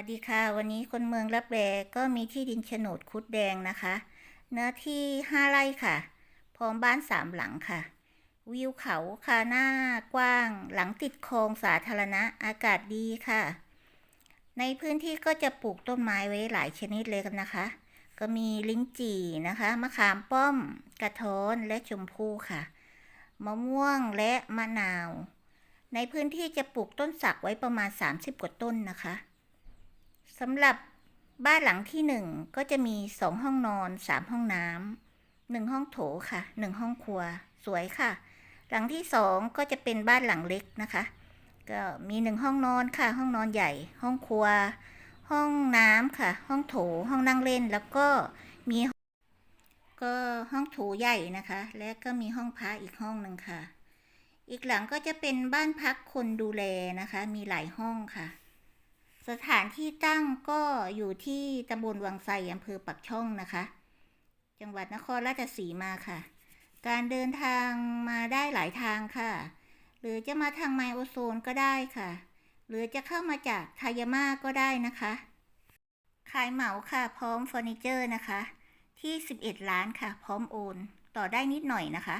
วัสดีค่ะ วันนี้คนเมืองรับแลก็มีที่ดินโฉนดคุดแดงนะคะ เนื้อที่ 5 ไร่ค่ะ พร้อมบ้านสามหลังค่ะ วิวเขาค่ะหน้ากว้าง หลังติดคลองสาธารณะอากาศดีค่ะ ในพื้นที่ก็จะปลูกต้นไม้ไว้หลายชนิดเลยกันนะคะ ก็มีลิ้นจี่นะคะ มะขามป้อม กระท้อนและชมพู่ค่ะ มะม่วงและมะนาว ในพื้นที่จะปลูกต้นสักไว้ประมาณ 30 กว่าต้นนะคะ สำหรับบ้านหลังที่หนึ่งก็จะมีสองห้องนอนสามห้องน้ำหนึ่งห้องโถค่ะหนึ่งห้องครัว สวยค่ะ หลังที่สองก็จะเป็นบ้านหลังเล็กนะคะ ก็มีหนึ่งห้องนอนค่ะ ห้องนอนใหญ่ ห้องครัว ห้องน้ำค่ะ ห้องโถห้องนั่งเล่นแล้วก็มีก็ห้องโถใหญ่นะคะ และก็มีห้องพระอีกห้องหนึ่งค่ะ อีกหลังก็จะเป็นบ้านพักคนดูแลนะคะ มีหลายห้องค่ะ สถานที่ตั้งก็อยู่ที่ตำบลวังไซอำเภอปักช่องนะคะ จังหวัดนครราชสีมาค่ะ การเดินทางมาได้หลายทางค่ะ หรือจะมาทางไมโอโซนก็ได้ค่ะ หรือจะเข้ามาจากทายาม่าก็ได้นะคะ ขายเหมาค่ะ พร้อมเฟอร์นิเจอร์นะคะ ที่ 11 ล้านค่ะ พร้อมโอน ต่อได้นิดหน่อยนะคะ